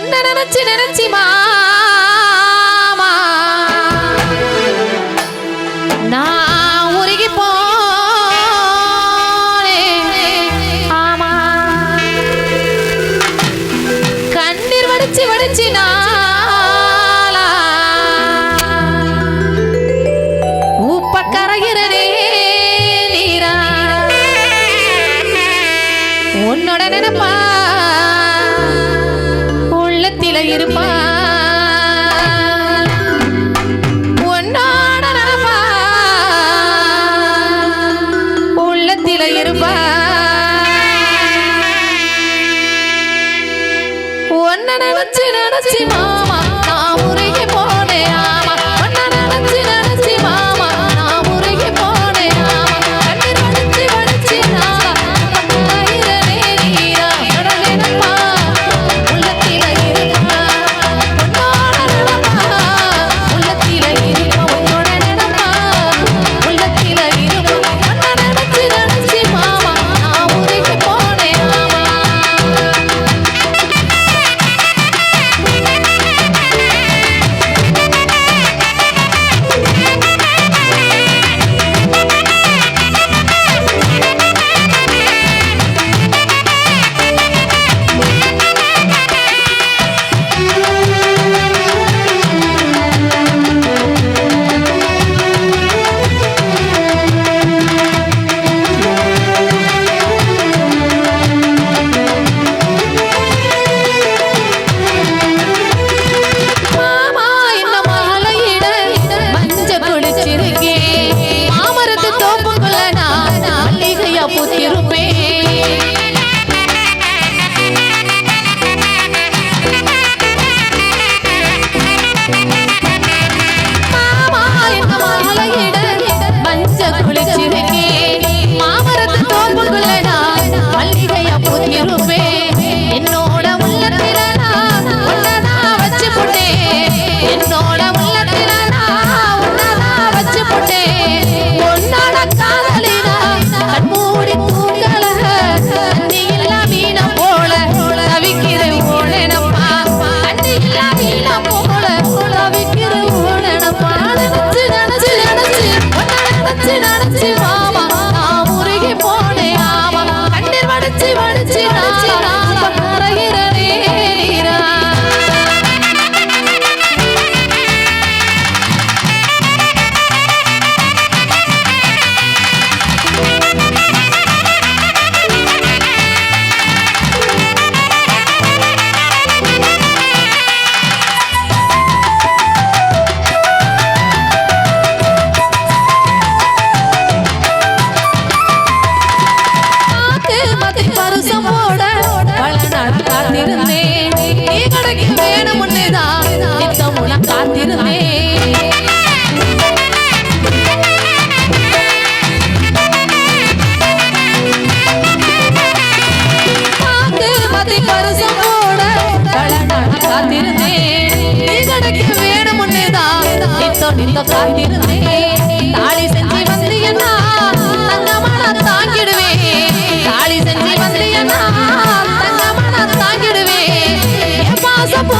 கண்ண நினைச்சு நினைச்சி மாமா. நான் உருகி ஆமா. கண்ணீர் வடிச்சு வடிச்சு நீரா. உன்னோட நினைப்பா. なわちならちま நித்தோ நித்தோ காத்திருந்தேன் தாலி செஞ்சு வந்து என்ன? தங்கமான தாங்கிடுவேன் தாலி செஞ்சு வந்து என்ன? தங்கமான தாங்கிடுவேன் பாச போ